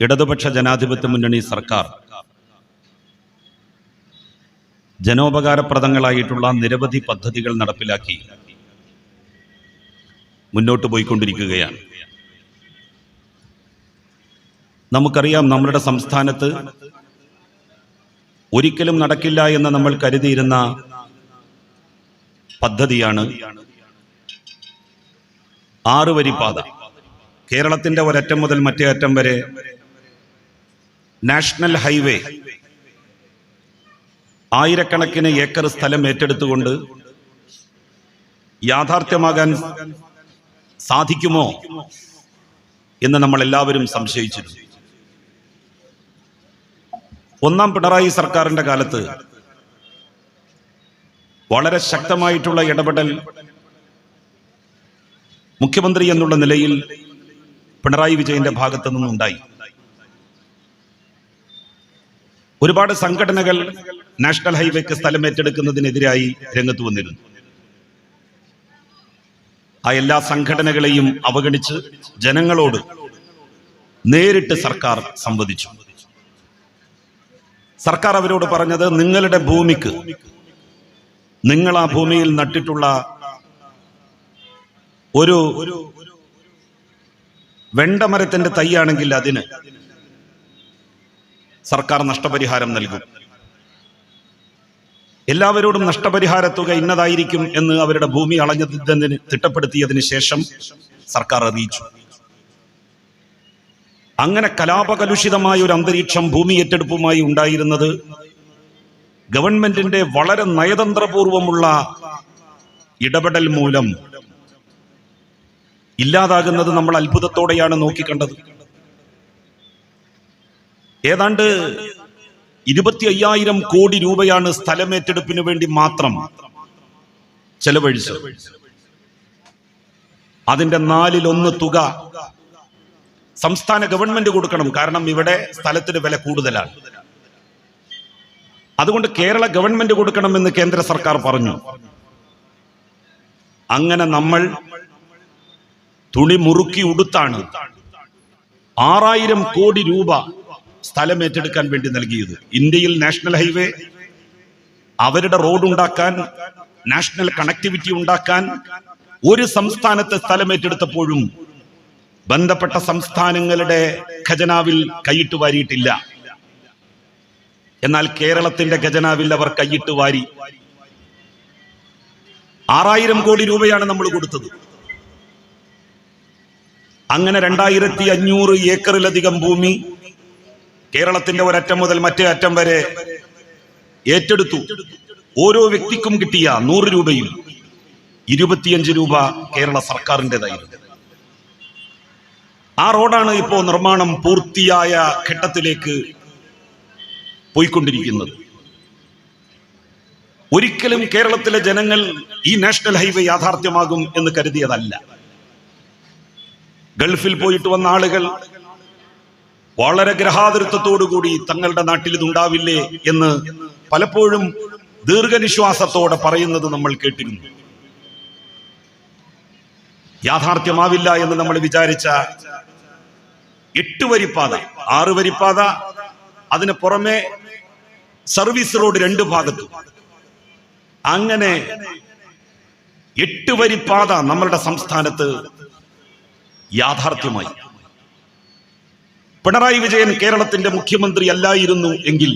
ഇടതുപക്ഷ ജനാധിപത്യ മുന്നണി സർക്കാർ ജനോപകാരപ്രദങ്ങളായിട്ടുള്ള നിരവധി പദ്ധതികൾ നടപ്പിലാക്കി മുന്നോട്ട് പോയിക്കൊണ്ടിരിക്കുകയാണ്. നമുക്കറിയാം നമ്മുടെ സംസ്ഥാനത്ത് ഒരിക്കലും നടക്കില്ല എന്ന് നമ്മൾ കരുതിയിരുന്ന പദ്ധതിയാണ് ആറ് വരിപ്പാത കേരളത്തിന്റെ ഒരറ്റം മുതൽ മറ്റേ അറ്റം വരെ നാഷണൽ ഹൈവേ. ആയിരക്കണക്കിന് ഏക്കർ സ്ഥലം ഏറ്റെടുത്തുകൊണ്ട് യാഥാർത്ഥ്യമാകാൻ സാധിക്കുമോ എന്ന് നമ്മൾ എല്ലാവരും സംശയിച്ചിരുന്നു. ഒന്നാം പിണറായി സർക്കാരിന്റെ കാലത്ത് വളരെ ശക്തമായിട്ടുള്ള ഇടപെടൽ മുഖ്യമന്ത്രി എന്നുള്ള നിലയിൽ പിണറായി വിജയന്റെ ഭാഗത്തു നിന്നുണ്ടായി ഒരുപാട് സംഘടനകൾ നാഷണൽ ഹൈവേക്ക് സ്ഥലം ഏറ്റെടുക്കുന്നതിനെതിരായി രംഗത്ത് വന്നിരുന്നു. ആ എല്ലാ സംഘടനകളെയും അവഗണിച്ച് ജനങ്ങളോട് നേരിട്ട് സർക്കാർ സംവദിച്ചു. സർക്കാർ അവരോട് പറഞ്ഞത് നിങ്ങളുടെ ഭൂമിക്ക് നിങ്ങൾ ആ ഭൂമിയിൽ നട്ടിട്ടുള്ള ഒരു വെണ്ടമരത്തിന്റെ തൈയാണെങ്കിൽ അതിന് സർക്കാർ നഷ്ടപരിഹാരം നൽകും. എല്ലാവരോടും നഷ്ടപരിഹാര തുക ഇന്നതായിരിക്കും എന്ന് അവരുടെ ഭൂമി അളഞ്ഞതിന് തിട്ടപ്പെടുത്തിയതിന് ശേഷം സർക്കാർ അറിയിച്ചു. അങ്ങനെ കലാപകലുഷിതമായ ഒരു അന്തരീക്ഷം ഭൂമി ഏറ്റെടുപ്പുമായി ഉണ്ടായിരുന്നത് ഗവൺമെന്റിന്റെ വളരെ നയതന്ത്രപൂർവമുള്ള ഇടപെടൽ മൂലം. ഇല്ലാതാകുന്നത് നമ്മൾ അത്ഭുതത്തോടെയാണ് നോക്കിക്കണ്ടത്. ഏതാണ്ട് ഇരുപത്തി അയ്യായിരം കോടി രൂപയാണ് സ്ഥലമേറ്റെടുപ്പിന് വേണ്ടി മാത്രം ചെലവഴിച്ചത്. അതിന്റെ നാലിലൊന്ന് തുക സംസ്ഥാന ഗവൺമെന്റ് കൊടുക്കണം. കാരണം ഇവിടെ സ്ഥലത്തിന് വില കൂടുതലാണ്. അതുകൊണ്ട് കേരള ഗവൺമെന്റ് കൊടുക്കണമെന്ന് കേന്ദ്ര സർക്കാർ പറഞ്ഞു. അങ്ങനെ നമ്മൾ തുണി മുറുക്കി ഉടുത്താണ് ആറായിരം കോടി രൂപ സ്ഥലം ഏറ്റെടുക്കാൻ വേണ്ടി നൽകിയത്. ഇന്ത്യയിൽ നാഷണൽ ഹൈവേ അവരുടെ റോഡ് ഉണ്ടാക്കാൻ നാഷണൽ കണക്ടിവിറ്റി ഉണ്ടാക്കാൻ ഒരു സംസ്ഥാനത്തെ സ്ഥലം ഏറ്റെടുത്തപ്പോഴും ബന്ധപ്പെട്ട സംസ്ഥാനങ്ങളുടെ ഖജനാവിൽ കൈയിട്ട് വാരിയിട്ടില്ല. എന്നാൽ കേരളത്തിന്റെ ഖജനാവിൽ അവർ കൈയിട്ട് വാരി. ആറായിരം കോടി രൂപയാണ് നമ്മൾ കൊടുത്തത്. അങ്ങനെ രണ്ടായിരത്തി അഞ്ഞൂറ് ഏക്കറിലധികം ഭൂമി കേരളത്തിന്റെ ഒരറ്റം മുതൽ മറ്റേ അറ്റം വരെ ഏറ്റെടുത്തു. ഓരോ വ്യക്തിക്കും കിട്ടിയ നൂറ് രൂപയും ഇരുപത്തിയഞ്ച് രൂപ കേരള സർക്കാരിന്റെതായിരുന്നു ആ റോഡാണ് ഇപ്പോൾ നിർമ്മാണം പൂർത്തിയായ ഘട്ടത്തിലേക്ക് പോയിക്കൊണ്ടിരിക്കുന്നത്. ഒരിക്കലും കേരളത്തിലെ ജനങ്ങൾ ഈ നാഷണൽ ഹൈവേ യാഥാർത്ഥ്യമാകും എന്ന് കരുതിയതല്ല. ഗൾഫിൽ പോയിട്ട് വന്ന ആളുകൾ വളരെ ഗ്രഹാതൃത്വത്തോടുകൂടി തങ്ങളുടെ നാട്ടിൽ ഇതുണ്ടാവില്ലേ എന്ന് പലപ്പോഴും ദീർഘനിശ്വാസത്തോടെ പറയുന്നത് നമ്മൾ കേട്ടിരുന്നു. യാഥാർത്ഥ്യമാവില്ല എന്ന് നമ്മൾ വിചാരിച്ച എട്ട് വരിപ്പാത ആറ് വരിപ്പാത അതിന് പുറമെ സർവീസ് റോഡ് രണ്ട് ഭാഗത്തും. അങ്ങനെ എട്ട് വരിപ്പാത നമ്മളുടെ സംസ്ഥാനത്ത് യാഥാർത്ഥ്യമായി. പിണറായി വിജയൻ കേരളത്തിന്റെ മുഖ്യമന്ത്രി അല്ലായിരുന്നു എങ്കിൽ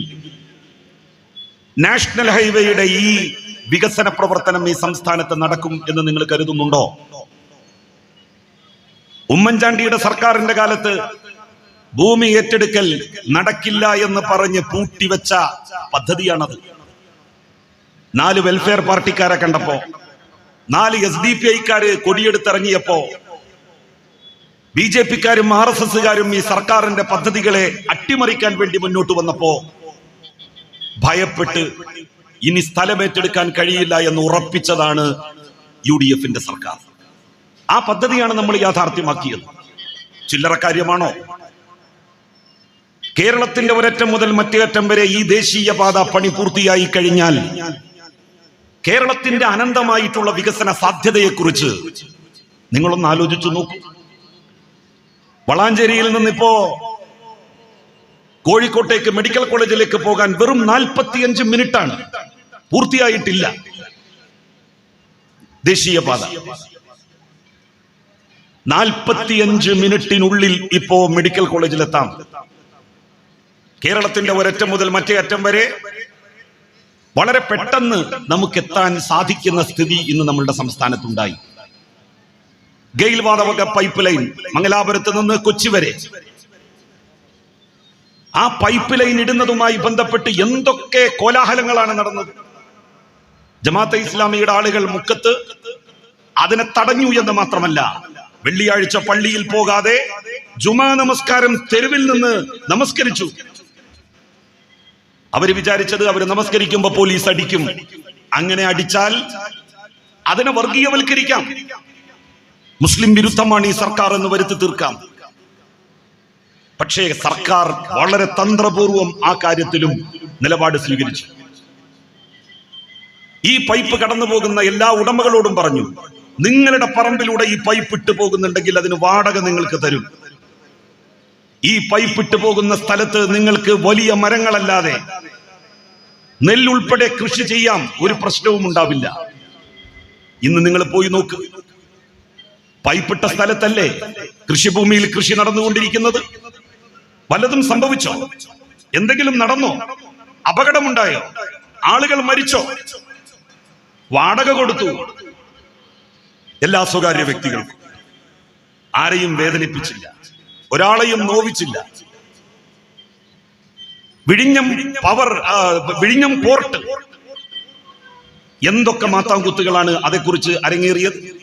നാഷണൽ ഹൈവേയുടെ ഈ വികസന പ്രവർത്തനം ഈ സംസ്ഥാനത്ത് നടക്കും എന്ന് നിങ്ങൾ കരുതുന്നുണ്ടോ? ഉമ്മൻചാണ്ടിയുടെ സർക്കാരിന്റെ കാലത്ത് ഭൂമി ഏറ്റെടുക്കൽ നടക്കില്ല എന്ന് പറഞ്ഞ് പൂട്ടിവെച്ച പദ്ധതിയാണത്. നാല് വെൽഫെയർ പാർട്ടിക്കാരെ കണ്ടപ്പോ നാല് എസ് ഡി പി ഐക്കാര് കൊടിയെടുത്തിറങ്ങിയപ്പോ ബി ജെ പിക്കാരും ആർ എസ് എസുകാരും ഈ സർക്കാരിന്റെ പദ്ധതികളെ അട്ടിമറിക്കാൻ വേണ്ടി മുന്നോട്ട് വന്നപ്പോ ഭയപ്പെട്ട് ഇനി സ്ഥലമേറ്റെടുക്കാൻ കഴിയില്ല എന്ന് ഉറപ്പിച്ചതാണ് യു ഡി എഫിന്റെ സർക്കാർ. ആ പദ്ധതിയാണ് നമ്മൾ യാഥാർത്ഥ്യമാക്കിയത്. ചില്ലറ കാര്യമാണോ? കേരളത്തിന്റെ ഒരറ്റം മുതൽ മറ്റേ അറ്റം വരെ ഈ ദേശീയ പാത പണി പൂർത്തിയായി കഴിഞ്ഞാൽ കേരളത്തിന്റെ അനന്തമായിട്ടുള്ള വികസന സാധ്യതയെക്കുറിച്ച് നിങ്ങളൊന്ന് ആലോചിച്ചു നോക്കൂ. വളാഞ്ചേരിയിൽ നിന്നിപ്പോ കോഴിക്കോട്ടേക്ക് മെഡിക്കൽ കോളേജിലേക്ക് പോകാൻ വെറും നാൽപ്പത്തിയഞ്ച് മിനിറ്റാണ്. പൂർത്തിയായിട്ടില്ല. ദേശീയപാത നാൽപ്പത്തിയഞ്ച് മിനിറ്റിനുള്ളിൽ ഇപ്പോ മെഡിക്കൽ കോളേജിലെത്താം. കേരളത്തിന്റെ ഒരറ്റം മുതൽ മറ്റേ അറ്റം വരെ വളരെ പെട്ടെന്ന് നമുക്ക് എത്താൻ സാധിക്കുന്ന സ്ഥിതി ഇന്ന് നമ്മളുടെ സംസ്ഥാനത്തുണ്ടായി. ഗെയിൽ വാതക പൈപ്പ് ലൈൻ മംഗലാപുരത്ത് നിന്ന് കൊച്ചി വരെ. ആ പൈപ്പ് ലൈൻ ഇടുന്നതുമായി ബന്ധപ്പെട്ട് എന്തൊക്കെ കോലാഹലങ്ങളാണ് നടന്നത്? ജമാഅത്തെ ഇസ്ലാമിയുടെ ആളുകൾ മുക്കത്ത് അതിനെ തടഞ്ഞു എന്ന് മാത്രമല്ല വെള്ളിയാഴ്ച പള്ളിയിൽ പോകാതെ ജുമാ നമസ്കാരം തെരുവിൽ നിന്ന് നമസ്കരിച്ചു. അവർ വിചാരിച്ചത് അവർ നമസ്കരിക്കുമ്പോ പോലീസ് അടിക്കും. അങ്ങനെ അടിച്ചാൽ അതിനെ വർഗീയവൽക്കരിക്കാം. മുസ്ലിം വിരുദ്ധമാണ് ഈ സർക്കാർ എന്ന് വരുത്തി തീർക്കാം. പക്ഷേ സർക്കാർ വളരെ തന്ത്രപൂർവം ആ കാര്യത്തിലും നിലപാട് സ്വീകരിച്ചു. ഈ പൈപ്പ് കടന്നു പോകുന്ന എല്ലാ ഉടമകളോടും പറഞ്ഞു നിങ്ങളുടെ പറമ്പിലൂടെ ഈ പൈപ്പ് ഇട്ട് പോകുന്നുണ്ടെങ്കിൽ അതിന് വാടക നിങ്ങൾക്ക് തരും. ഈ പൈപ്പ് ഇട്ട് പോകുന്ന സ്ഥലത്ത് നിങ്ങൾക്ക് വലിയ മരങ്ങളല്ലാതെ നെല്ലുൾപ്പെടെ കൃഷി ചെയ്യാം ഒരു പ്രശ്നവും ഉണ്ടാവില്ല. ഇന്ന് നിങ്ങൾ പോയി നോക്ക്. പൈപ്പിട്ട സ്ഥലത്തല്ലേ കൃഷിഭൂമിയിൽ കൃഷി നടന്നുകൊണ്ടിരിക്കുന്നത്? വല്ലതും സംഭവിച്ചോ? എന്തെങ്കിലും നടന്നോ? അപകടമുണ്ടായോ? ആളുകൾ മരിച്ചോ? വാടക കൊടുത്തു? എല്ലാ സ്വകാര്യ വ്യക്തികൾക്കും ആരെയും വേദനിപ്പിച്ചില്ല. ഒരാളെയും നോവിച്ചില്ല. വിഴിഞ്ഞം പവർ വിഴിഞ്ഞം പോർട്ട്. എന്തൊക്കെ മാത്താങ്കുത്തുകളാണ് അതേക്കുറിച്ച് അരങ്ങേറിയത്?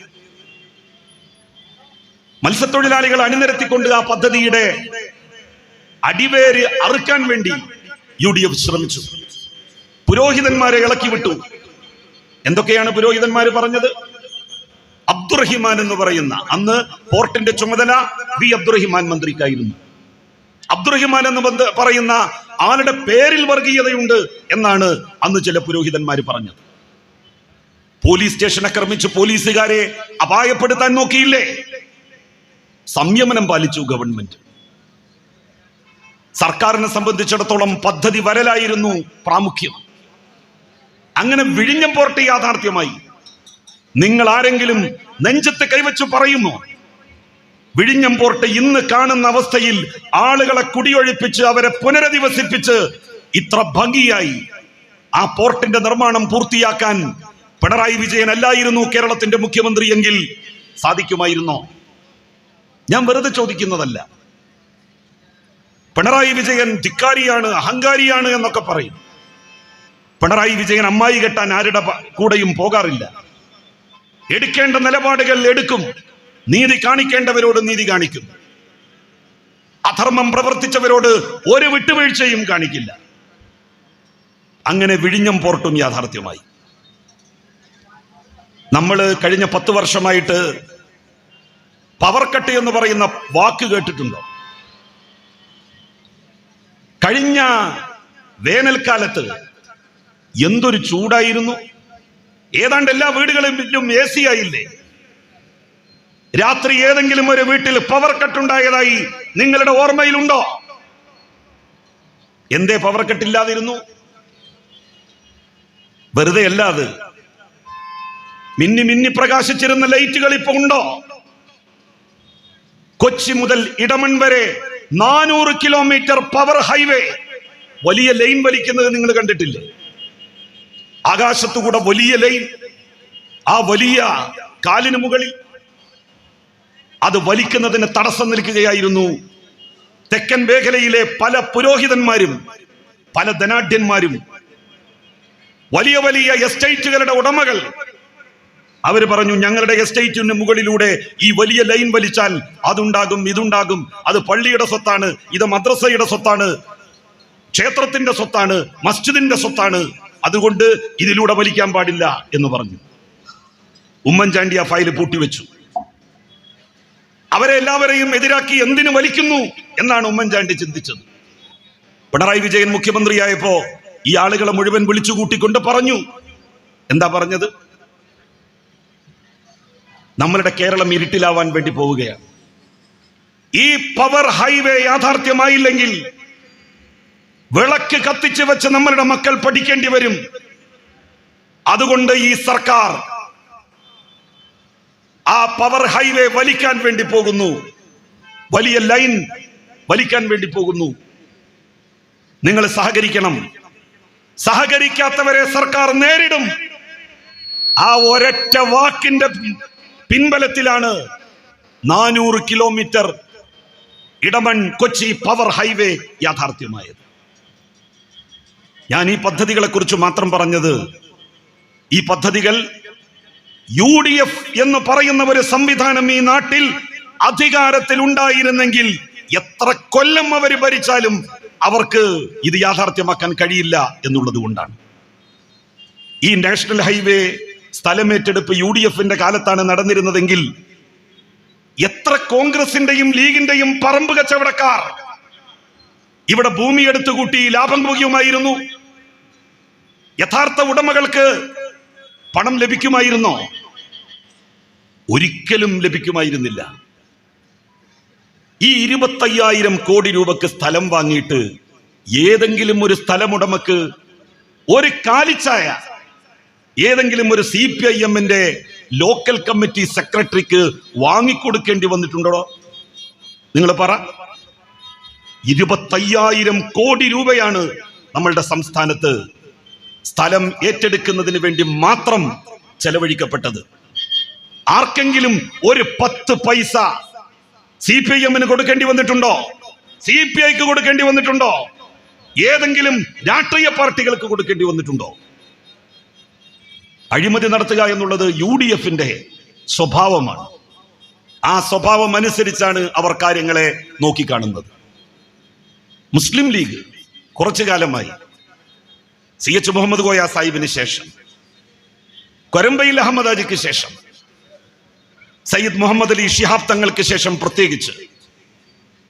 മത്സ്യത്തൊഴിലാളികൾ അണിനിരത്തിക്കൊണ്ട് ആ പദ്ധതിയുടെ അടിവേര് അറുക്കാൻ വേണ്ടി യു ഡി എഫ് ശ്രമിച്ചു. പുരോഹിതന്മാരെ ഇളക്കി വിട്ടു. എന്തൊക്കെയാണ് പുരോഹിതന്മാർ പറഞ്ഞത്? അബ്ദുറഹിമാൻ എന്ന് പറയുന്ന അന്ന് പോർട്ടിന്റെ ചുമതല വി അബ്ദുറഹിമാൻ മന്ത്രിക്കായിരുന്നു. അബ്ദുറഹിമാൻ എന്ന് പറയുന്ന ആളുടെ പേരിൽ വർഗീയതയുണ്ട് എന്നാണ് അന്ന് ചില പുരോഹിതന്മാർ പറഞ്ഞത്. പോലീസ് സ്റ്റേഷൻ ആക്രമിച്ച് പോലീസുകാരെ അപായപ്പെടുത്താൻ നോക്കിയില്ലേ? സംയമനം പാലിച്ചു ഗവൺമെന്റ് സർക്കാരിനെ സംബന്ധിച്ചിടത്തോളം പദ്ധതി വരലായിരുന്നു പ്രാമുഖ്യം. അങ്ങനെ വിഴിഞ്ഞം പോർട്ട് യാഥാർത്ഥ്യമായി നിങ്ങൾ ആരെങ്കിലും നെഞ്ചത്ത് കൈവച്ചു പറയുമോ? വിഴിഞ്ഞം പോർട്ട് ഇന്ന് കാണുന്ന അവസ്ഥയിൽ ആളുകളെ കുടിയൊഴിപ്പിച്ച് അവരെ പുനരധിവസിപ്പിച്ച് ഇത്ര ഭംഗിയായി ആ പോർട്ടിന്റെ നിർമ്മാണം പൂർത്തിയാക്കാൻ പിണറായി വിജയൻ അല്ലായിരുന്നു കേരളത്തിന്റെ മുഖ്യമന്ത്രി എങ്കിൽ സാധിക്കുമായിരുന്നോ? ഞാൻ വെറുതെ ചോദിക്കുന്നതല്ല. പിണറായി വിജയൻ ധിക്കാരിയാണ് അഹങ്കാരിയാണ് എന്നൊക്കെ പറയും. പിണറായി വിജയൻ അമ്മായി കെട്ടാൻ ആരുടെ കൂടെയും പോകാറില്ല. എടുക്കേണ്ട നിലപാടുകൾ എടുക്കും. നീതി കാണിക്കേണ്ടവരോട് നീതി കാണിക്കും. അധർമ്മം പ്രവർത്തിച്ചവരോട് ഒരു വിട്ടുവീഴ്ചയും കാണിക്കില്ല. അങ്ങനെ വിഴിഞ്ഞം പോർട്ടും യാഥാർത്ഥ്യമായി. നമ്മൾ കഴിഞ്ഞ പത്ത് വർഷമായിട്ട് പവർ കട്ട് എന്ന് പറയുന്ന വാക്ക് കേട്ടിട്ടുണ്ടോ? കഴിഞ്ഞ വേനൽക്കാലത്ത് എന്തൊരു ചൂടായിരുന്നു. ഏതാണ്ട് എല്ലാ വീടുകളിലും എ സി ആയില്ലേ? രാത്രി ഏതെങ്കിലും ഒരു വീട്ടിൽ പവർ കട്ട് ഉണ്ടായതായി നിങ്ങളുടെ ഓർമ്മയിലുണ്ടോ? എന്തേ പവർ കട്ട് ഇല്ലാതിരുന്നു? വെറുതെ അല്ലാതെ മിന്നി മിന്നി പ്രകാശിച്ചിരുന്ന ലൈറ്റുകൾ ഇപ്പൊ ഉണ്ടോ? കൊച്ചി മുതൽ ഇടമൺ വരെ നാനൂറ് കിലോമീറ്റർ പവർ ഹൈവേ. വലിയ ലൈൻ വലിക്കുന്നത് നിങ്ങൾ കണ്ടിട്ടില്ല? ആകാശത്തുകൂടെ വലിയ ലൈൻ. ആ വലിയ കാലിന് മുകളിൽ അത് വലിക്കുന്നതിന് തടസ്സം നിൽക്കുകയായിരുന്നു. തെക്കൻ മേഖലയിലെ പല പുരോഹിതന്മാരും പല ധനാഢ്യന്മാരും വലിയ വലിയ എസ്റ്റേറ്റുകളുടെ ഉടമകൾ അവർ പറഞ്ഞു ഞങ്ങളുടെ എസ്റ്റേറ്റിന് മുകളിലൂടെ ഈ വലിയ ലൈൻ വലിച്ചാൽ അതുണ്ടാകും ഇതുണ്ടാകും. അത് പള്ളിയുടെ സ്വത്താണ് ഇത് മദ്രസയുടെ സ്വത്താണ് ക്ഷേത്രത്തിന്റെ സ്വത്താണ് മസ്ജിദിന്റെ സ്വത്താണ്. അതുകൊണ്ട് ഇതിലൂടെ വലിക്കാൻ പാടില്ല എന്ന് പറഞ്ഞു. ഉമ്മൻചാണ്ടി ആ ഫയൽ പൂട്ടിവെച്ചു. അവരെ എല്ലാവരെയും എതിരാക്കി എന്തിനു വലിക്കുന്നു എന്നാണ് ഉമ്മൻചാണ്ടി ചിന്തിച്ചത്. പിണറായി വിജയൻ മുഖ്യമന്ത്രിയായപ്പോ ഈ ആളുകളെ മുഴുവൻ വിളിച്ചു കൂട്ടിക്കൊണ്ട് പറഞ്ഞു. എന്താ പറഞ്ഞത്? നമ്മളുടെ കേരളം ഇരുട്ടിലാവാൻ വേണ്ടി പോവുകയാണ്. ഈ പവർ ഹൈവേ യാഥാർത്ഥ്യമായില്ലെങ്കിൽ വിളക്ക് കത്തിച്ചു വെച്ച് നമ്മളുടെ മക്കൾ പഠിക്കേണ്ടി വരും. അതുകൊണ്ട് ഈ സർക്കാർ ആ പവർ ഹൈവേ വലിക്കാൻ വേണ്ടി പോകുന്നു. വലിയ ലൈൻ വലിക്കാൻ വേണ്ടി പോകുന്നു. നിങ്ങൾ സഹകരിക്കണം. സഹകരിക്കാത്തവരെ സർക്കാർ നേരിടും. ആ ഒരൊറ്റ വാക്കിന്റെ പിൻബലത്തിലാണ് നാനൂറ് kilometre Edamon Kochi power highway യാഥാർത്ഥ്യമായത്. ഞാൻ ഈ പദ്ധതികളെ കുറിച്ച് മാത്രം പറഞ്ഞത് ഈ പദ്ധതികൾ യു ഡി എഫ് എന്ന് പറയുന്ന ഒരു സംവിധാനം ഈ നാട്ടിൽ അധികാരത്തിൽ ഉണ്ടായിരുന്നെങ്കിൽ എത്ര കൊല്ലം അവർ ഭരിച്ചാലും അവർക്ക് ഇത് യാഥാർത്ഥ്യമാക്കാൻ കഴിയില്ല എന്നുള്ളത് കൊണ്ടാണ്. ഈ നാഷണൽ ഹൈവേ സ്ഥലമേറ്റെടുപ്പ് യു ഡി എഫിന്റെ കാലത്താണ് നടന്നിരുന്നതെങ്കിൽ എത്ര കോൺഗ്രസിന്റെയും ലീഗിന്റെയും പറമ്പ് കച്ചവടക്കാർ ഇവിടെ ഭൂമി എടുത്തുകൂട്ടി ലാഭം കുകയുമായിരുന്നു യഥാർത്ഥ ഉടമകൾക്ക് പണം ലഭിക്കുമായിരുന്നോ? ഒരിക്കലും ലഭിക്കുമായിരുന്നില്ല. ഈ ഇരുപത്തയ്യായിരം കോടി രൂപക്ക് സ്ഥലം വാങ്ങിയിട്ട് ഏതെങ്കിലും ഒരു സ്ഥലമുടമക്ക് ഒരു കാലിച്ചായ ഏതെങ്കിലും ഒരു സി പി ഐ എമ്മിന്റെ ലോക്കൽ കമ്മിറ്റി സെക്രട്ടറിക്ക് വാങ്ങിക്കൊടുക്കേണ്ടി വന്നിട്ടുണ്ടോ? നിങ്ങൾ പറ. ഇരുപത്തയ്യായിരം കോടി രൂപയാണ് നമ്മളുടെ സംസ്ഥാനത്ത് സ്ഥലം ഏറ്റെടുക്കുന്നതിന് വേണ്ടി മാത്രം ചെലവഴിക്കപ്പെട്ടത്. ആർക്കെങ്കിലും ഒരു പത്ത് പൈസ സി പി ഐ എമ്മിന് കൊടുക്കേണ്ടി വന്നിട്ടുണ്ടോ? സി പി ഐക്ക് കൊടുക്കേണ്ടി വന്നിട്ടുണ്ടോ? ഏതെങ്കിലും രാഷ്ട്രീയ പാർട്ടികൾക്ക് കൊടുക്കേണ്ടി വന്നിട്ടുണ്ടോ? അഴിമതി നടത്തുക എന്നുള്ളത് യു ഡി എഫിന്റെ സ്വഭാവമാണ്. ആ സ്വഭാവം അനുസരിച്ചാണ് അവർ കാര്യങ്ങളെ നോക്കിക്കാണുന്നത്. മുസ്ലിം ലീഗ് കുറച്ചു കാലമായി സി എച്ച് മുഹമ്മദ് കോയ സാഹിബിന് ശേഷം കൊരമ്പയിൽ അഹമ്മദ് അജിക്ക് ശേഷം സയ്യിദ് മുഹമ്മദ് അലി ഷിഹാബ് തങ്ങൾക്ക് ശേഷം പ്രത്യേകിച്ച്